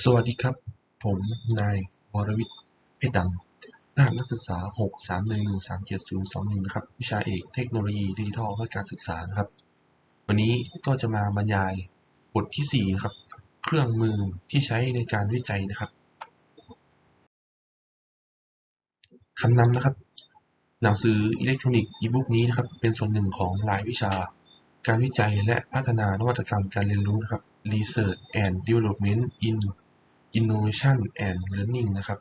สวัสดีครับ ผมนายวรวิทย์เพชรดำรหัสนักศึกษา 6 3 1 1 3 7 0 2 1 นะครับ วิชาเอกเทคโนโลยีดิจิทัลเพื่อการศึกษานะครับ วันนี้ก็จะมาบรรยายบทที่ 4 นะครับ เครื่องมือที่ใช้ในการวิจัยนะครับคำนำนะครับ หนังสืออิเล็กทรอนิกส์อีบุ๊กนี้นะครับ เป็นส่วนหนึ่งของรายวิชา การวิจัยและพัฒนานวัตกรรมการเรียนรู้นะครับ Research and Development in Innovation and Learning นะครับ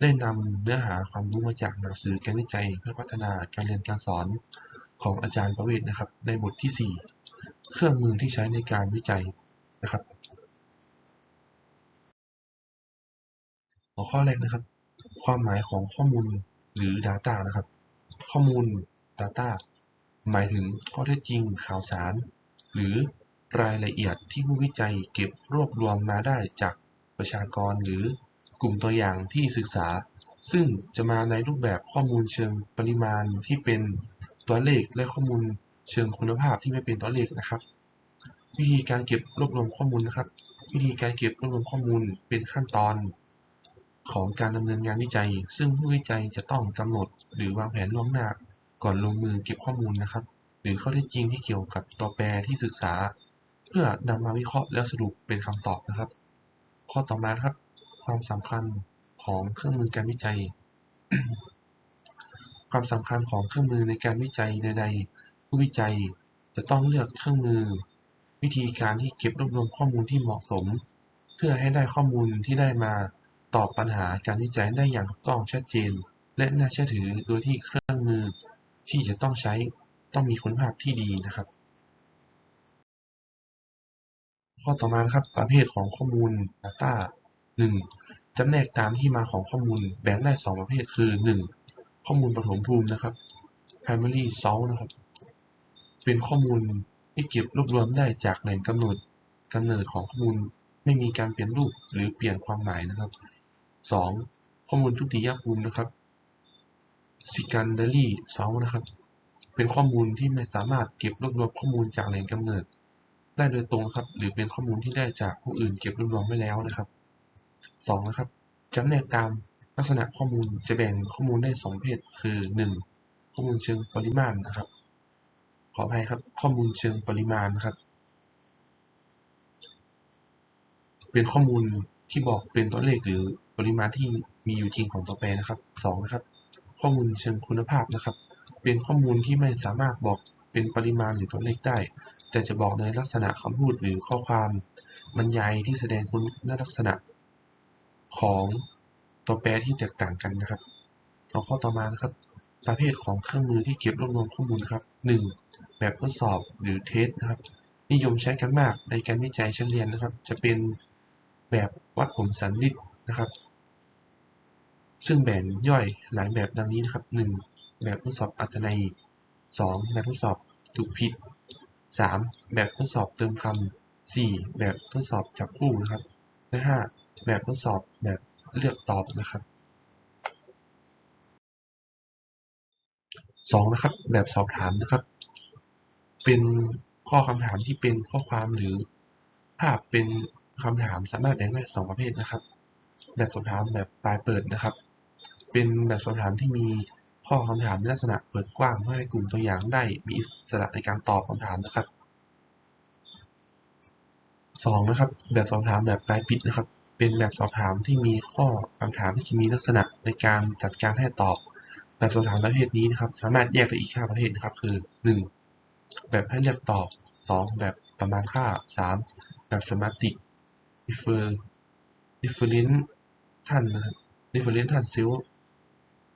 ได้นำเนื้อหาความรู้มาจากหนังสือการวิจัยเพื่อพัฒนาการเรียนการสอนของอาจารย์ประเวศนะครับ ในบทที่ 4 เครื่องมือที่ใช้ในการวิจัยนะครับ หัวข้อแรกนะครับ ความหมายของข้อมูลหรือ Data นะครับ ข้อมูล Data หมายถึงข้อเท็จจริงข่าวสาร หรือรายละเอียดที่ผู้วิจัยเก็บรวบรวมมาได้จาก ประชากร หรือกลุ่มตัวอย่างที่ศึกษา ซึ่งจะมาในรูปแบบข้อมูลเชิงปริมาณที่เป็นตัวเลข และข้อมูลเชิงคุณภาพที่ไม่เป็นตัวเลขนะครับ วิธีการเก็บรวบรวมข้อมูลนะครับ วิธีการเก็บรวบรวมข้อมูลเป็นขั้นตอนของการดำเนินงานวิจัย ซึ่งผู้วิจัยจะต้องกำหนด หรือวางแผนล่วงหน้าก่อนลงมือเก็บข้อมูลนะครับ หรือข้อเท็จจริงที่เกี่ยวกับตัวแปรที่ศึกษา เพื่อนำมาวิเคราะห์แล้วสรุปเป็นคำตอบนะครับ ข้อต่อมาครับ ความสำคัญของเครื่องมือการวิจัย ความสำคัญของเครื่องมือในการวิจัยใดๆผู้วิจัยจะต้องเลือกเครื่องมือ วิธีการที่เก็บรวบรวมข้อมูลที่เหมาะสม เพื่อให้ได้ข้อมูลที่ได้มาตอบปัญหาการวิจัยได้อย่างถูกต้องชัดเจน และน่าเชื่อถือโดยที่เครื่องมือที่จะต้องใช้ต้องมีคุณภาพที่ดีนะครับ ข้อต่อมานะครับประเภทของข้อมูล Data 1. จำแนกตามที่มาของข้อมูลแบ่งได้ 2 ประเภทคือ 1. ข้อมูลปฐมภูมินะครับ primary source นะครับ เป็นข้อมูลที่เก็บรวบรวมได้จากแหล่งกำเนิดกำเนิดของข้อมูลไม่มีการเปลี่ยนรูปหรือเปลี่ยนความหมายนะครับ 2. ข้อมูลทุติยภูมินะครับ secondary source นะครับ เป็นข้อมูลที่ไม่สามารถเก็บรวบรวมข้อมูลจากแหล่งกำเนิด ได้โดยตรงครับ หรือเป็นข้อมูลที่ได้จากผู้อื่นเก็บรวบรวมไว้แล้วนะครับ 2. นะครับจำแนกตามลักษณะข้อมูลจะแบ่งข้อมูลได้ 2 ประเภทคือ 1. ข้อมูลเชิงปริมาณนะครับ ขออภัยครับ ข้อมูลเชิงปริมาณนะครับ เป็นข้อมูลที่บอกเป็นตัวเลขหรือปริมาณที่มีอยู่จริงของตัวแปรนะครับ 2. นะครับ ข้อมูลเชิงคุณภาพนะครับ เป็นข้อมูลที่ไม่สามารถบอกเป็นปริมาณหรือตัวเลขได้ แต่จะบอกในลักษณะคำพูดหรือข้อความบรรยายที่แสดงคุณลักษณะของตัวแปรที่แตกต่างกันนะครับต่อข้อต่อมานะครับ ประเภทของเครื่องมือที่เก็บรวบรวมข้อมูลครับ 1. แบบทดสอบหรือเทสนะครับ นิยมใช้กันมากในการวิจัยชั้นเรียนนะครับ จะเป็นแบบวัดผลสันนิษนะครับ ซึ่งแบ่งย่อยหลายแบบดังนี้นะครับ 1. แบบทดสอบอัตนัย 2. แบบทดสอบถูกผิด 3. แบบทดสอบเติมคำ 4. แบบทดสอบจับคู่นะครับและ 5. แบบทดสอบแบบเลือกตอบนะครับ 2. นะครับ แบบสอบถามนะครับ เป็นข้อคำถามที่เป็นข้อความหรือภาพเป็นคำถามสามารถแบ่งได้สองประเภทนะครับ แบบสอบถามแบบปลายเปิดนะครับ เป็นแบบสอบถามที่มี ข้อคำถามในลักษณะเปิดกว้างเพื่อให้กลุ่มตัวอย่างได้มีอิสระในการตอบคำถามนะครับ 2. นะครับ แบบสอบถามแบบปลายปิดนะครับ เป็นแบบสอบถามที่มีข้อคำถามที่มีลักษณะในการจัดการให้ตอบ แบบสอบถามประเภทนี้นะครับ สามารถแยกได้อีก5ประเภทนะครับ คือ 1. แบบให้เลือกตอบ 2. แบบประมาณค่า 3. แบบ semantic differ different ท่านนะครับ different ท่านซิล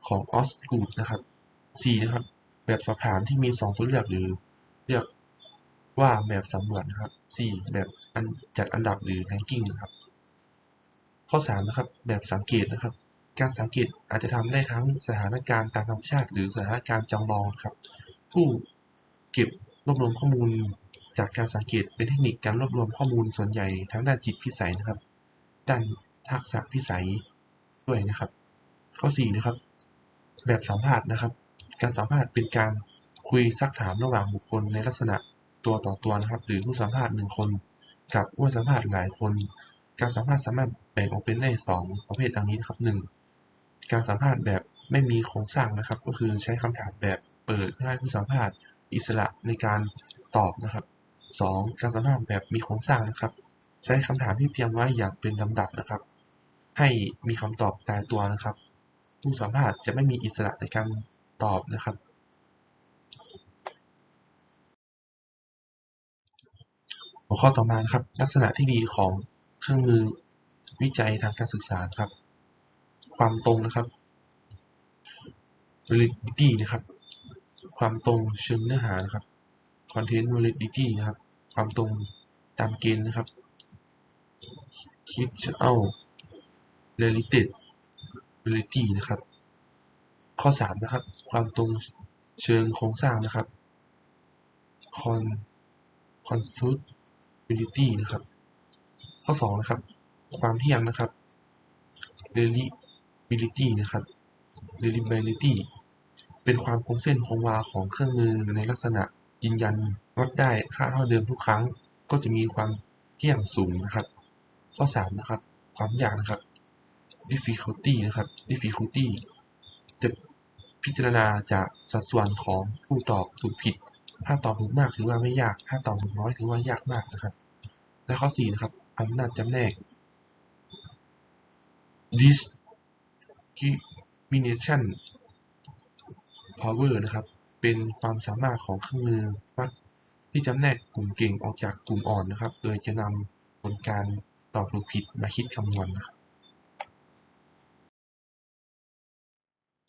ของออสกูดนะครับ 4. นะครับ แบบสอบถามที่มี 2 ตัวเลือกหรือเรียกว่าแบบสำรวจนะครับ 4. แบบจัดอันดับหรือ ranking นะครับ ข้อ 3 นะครับ แบบสังเกตนะครับ การสังเกตอาจจะทำได้ทั้งสถานการณ์ตามธรรมชาติ หรือสถานการณ์จำลองครับ ผู้เก็บรวบรวมข้อมูลจากการสังเกตเป็นเทคนิคการรวบรวมข้อมูลส่วนใหญ่ทั้งด้านจิตพิสัยนะครับ ด้านทักษะพิสัยด้วยนะครับ ข้อ 4 นะครับ แบบสัมภาษณ์นะครับ การสัมภาษณ์เป็นการคุยซักถามระหว่างบุคคลในลักษณะตัวต่อตัวนะครับ หรือผู้สัมภาษณ์หนึ่งคน กับผู้สัมภาษณ์หลายคน การสัมภาษณ์สามารถแบ่งออกเป็นได้สองประเภทดังนี้นะครับหนึ่งการสัมภาษณ์แบบไม่มีโครงสร้างนะครับ ก็คือใช้คำถามแบบเปิดให้ผู้สัมภาษณ์อิสระในการตอบนะครับสองการสัมภาษณ์แบบมีโครงสร้างนะครับ ใช้คำถามที่เตรียมไว้อย่างเป็นลำดับนะครับ ให้มีคำตอบตายตัวนะครับ ผู้สัมภาษณ์จะไม่มีอิสระในการตอบนะครับหัวข้อต่อมาครับ ลักษณะที่ดีของเครื่องมือวิจัยทางการศึกษาครับ ความตรงนะครับ validity นะครับ ความตรงเชิงเนื้อหานะครับ content validity นะครับ ความตรงตามเกณฑ์นะครับ คิดเอา related validity นะครับ ข้อ 3 นะครับ ความตรงเชิงโครงสร้างนะครับ con consultability นะครับ ข้อ 2 นะครับ ความเที่ยงนะครับ reliability นะครับ reliability เป็นความคงเส้นคงวาของเครื่องมือในลักษณะยืนยันวัดได้ค่าเท่าเดิมทุกครั้ง ก็จะมีความเที่ยงสูงนะครับ ข้อ 3 นะครับ ความยากนะครับ difficulty นะครับ difficulty จะพิจารณาจากสัดส่วนของผู้ตอบถูกผิด ถ้าตอบถูกมากถือว่าไม่ยาก ถ้าตอบถูกน้อยถือว่ายากมากนะครับ และข้อ4นะครับอำนาจจำแนก discrimination power นะครับ เป็นความสามารถของเครื่องมือวัดที่จำแนกกลุ่มเก่งออกจากกลุ่มอ่อนนะครับ โดยจะนำผลการตอบถูกผิดมาคิดคำนวณนะครับ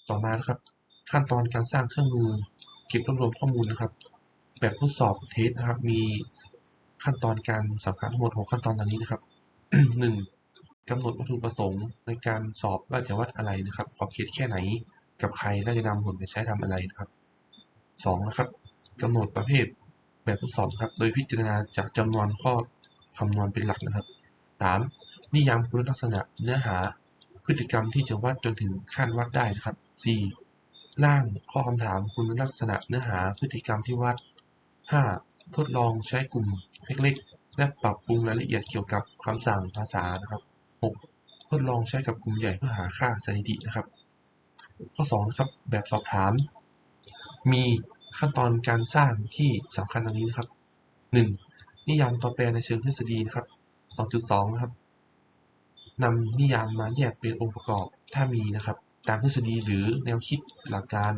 ต่อมานะครับ ขั้นตอนการสร้างเครื่องมือเก็บรวบรวมข้อมูลนะครับ แบบทดสอบเทสนะครับ มีขั้นตอนการสำคัญทั้งหมด6ขั้นตอนดังนี้นะครับ 1. กำหนดวัตถุประสงค์ในการสอบว่าจะวัดอะไรนะครับขอบเขตแค่ไหนกับใครและจะนำผลไปใช้ทำอะไรนะครับ 2. นะครับกำหนดประเภทแบบทดสอบครับ โดยพิจารณาจากจำนวนข้อคำนวณเป็นหลักนะครับ 3. นิยามคุณลักษณะเนื้อหา พฤติกรรมที่จะวัดจนถึงขั้นวัดได้นะครับ 4. ร่างข้อคำถามคุณลักษณะเนื้อหาพฤติกรรมที่วัด 5. ทดลองใช้กลุ่มเล็กๆและปรับปรุงรายละเอียดเกี่ยวกับคำสั่งภาษานะครับ 6. ทดลองใช้กับกลุ่มใหญ่เพื่อหาค่าสถิตินะครับ ข้อ2นะครับแบบสอบถาม มีขั้นตอนการสร้างที่สำคัญดังนี้นะครับ 1. นิยามตัวแปรในเชิงทฤษฎีนะครับ 2.2 นะครับ นำนิยามมาแยกเป็นองค์ประกอบถ้ามีนะครับ ตามทฤษฎีหรือแนวคิดหลักการ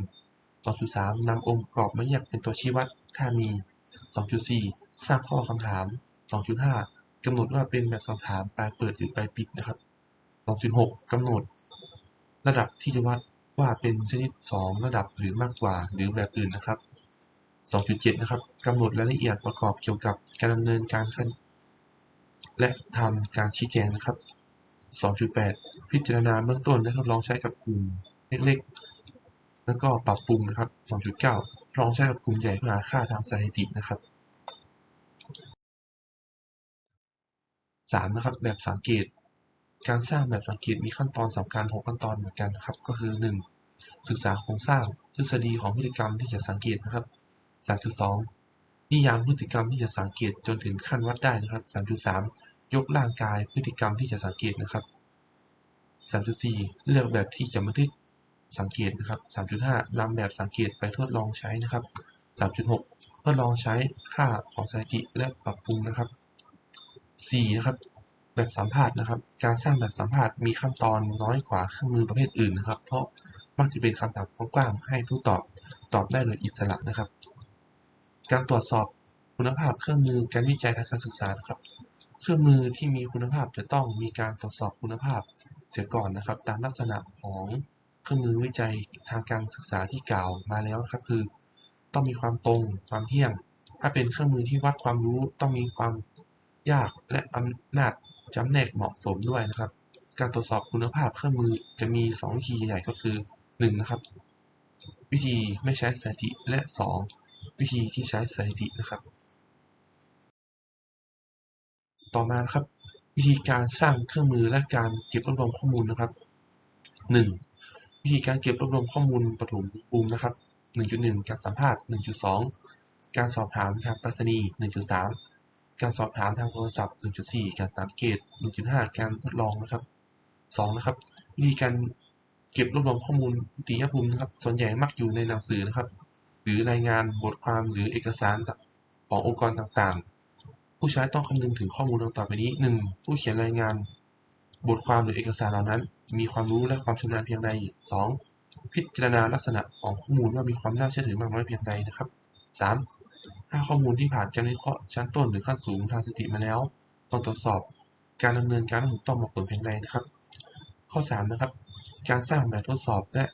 2.3นำองค์ประกอบมาแยกเป็นตัวชี้วัดถ้ามี 2.4 สร้างข้อคำถาม 2.5กำหนดว่าเป็นแบบสอบถามปลายเปิดหรือปลายปิดนะครับ 2.6กำหนด ระดับที่จะวัดว่าเป็นชนิด 2 ระดับหรือมากกว่าหรือแบบอื่นนะครับ 2.7 นะครับกำหนดรายละเอียดประกอบเกี่ยวกับการดำเนินการและทำการชี้แจงนะครับ 2.8 พิจารณาเบื้องต้นและทดลองใช้กับกลุ่มเล็กๆ แล้วก็ปรับปรุงนะครับ 2.9 ลองใช้กับกลุ่มใหญ่เพื่อหาค่าทางสถิตินะครับ 3. นะครับแบบสังเกต การสร้างแบบสังเกตมีขั้นตอนสำคัญ6ขั้นตอนเหมือนกันนะครับ ก็คือ 1. ศึกษาโครงสร้างทฤษฎีของพฤติกรรมที่จะสังเกตนะครับ 3.2 นิยามพฤติกรรมที่จะสังเกตจนถึงขั้นวัดได้นะครับ 3.3 ยกร่างกายพฤติกรรมที่จะสังเกตนะครับ 3.4 เลือกแบบที่จะบันทึกสังเกตนะครับ 3.5 นำแบบสังเกตไปทดลองใช้นะครับ 3.6 ทดลองใช้ค่าของสถิติและปรับปรุงนะครับ 4. นะครับ แบบสัมภาษณ์นะครับ การสร้างแบบสัมภาษณ์มีขั้นตอนน้อยกว่าเครื่องมือประเภทอื่นนะครับ เพราะมักจะเป็นคำถามกว้างๆให้ผู้ตอบตอบได้โดยอิสระนะครับ การตรวจสอบคุณภาพเครื่องมือการวิจัยทางการศึกษานะครับ เครื่องมือที่มีคุณภาพจะต้องมีการตรวจสอบคุณภาพเสียก่อนนะครับ ตามลักษณะของเครื่องมือวิจัยทางการศึกษาที่กล่าวมาแล้วนะครับคือ ต้องมีความตรงความเที่ยง ถ้าเป็นเครื่องมือที่วัดความรู้ต้องมีความยากและอำนาจจำแนกเหมาะสมด้วยนะครับ การตรวจสอบคุณภาพเครื่องมือจะมี2วิธีใหญ่ก็คือ 1. นะครับ วิธีไม่ใช้สถิติและ 2. วิธีที่ใช้สถิตินะครับ ต่อมาครับ วิธีการสร้างเครื่องมือและการเก็บรวบรวมข้อมูลนะครับ 1. วิธีการเก็บรวบรวมข้อมูลปฐมภูมินะครับ 1.1 การสัมภาษณ์ 1.2 การสอบถามทางปรษณีย์1.3 การสอบถามทางโทรศัพท์ 1.4 การสังเกต 1.5 การทดลองนะครับ 2 นะครับ วิธีการเก็บรวบรวมข้อมูลอุติยภูมินะครับ ส่วนใหญ่มักอยู่ในหนังสือนะครับ หรือรายงานบทความหรือเอกสารขององค์กรต่างๆ ผู้ใช้ต้องคำนึงถึงข้อมูลดังต่อไปนี้ 1. ผู้เขียนรายงาน บทความหรือเอกสารเหล่านั้น มีความรู้และความชำนาญเพียงใด 2. พิจารณาลักษณะของข้อมูลว่ามีความน่าเชื่อถือมากน้อยเพียงใดนะครับ 3. ถ้าข้อมูลที่ผ่านการวิเคราะห์ชั้นต้นหรือขั้นสูงทางสถิติมาแล้วต้องตรวจสอบการดำเนินการถูกต้องเหมาะสมเพียงใดนะครับ ข้อ 3 นะครับ การสร้างแบบทดสอบและ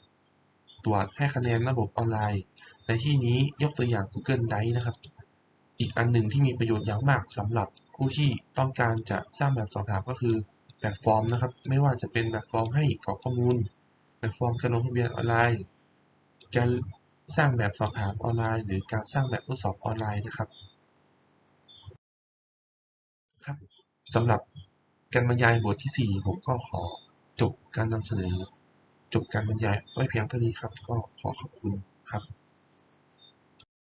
ตรวจให้คะแนนระบบออนไลน์ ในที่นี้ยกตัวอย่าง Google Drive นะครับ อีกอันหนึ่งที่มีประโยชน์อย่างมากสำหรับผู้ที่ต้องการจะสร้างแบบสอบถามก็คือแบบฟอร์มนะครับ ไม่ว่าจะเป็นแบบฟอร์มให้กรอกข้อมูล แบบฟอร์มการลงทะเบียนออนไลน์ การสร้างแบบสอบถามออนไลน์ หรือการสร้างแบบทดสอบออนไลน์นะครับครับสำหรับการบรรยายบทที่ 4 ผมก็ขอจบการนำเสนอ จบการบรรยายไว้เพียงเท่านี้ครับ ก็ขอขอบคุณครับ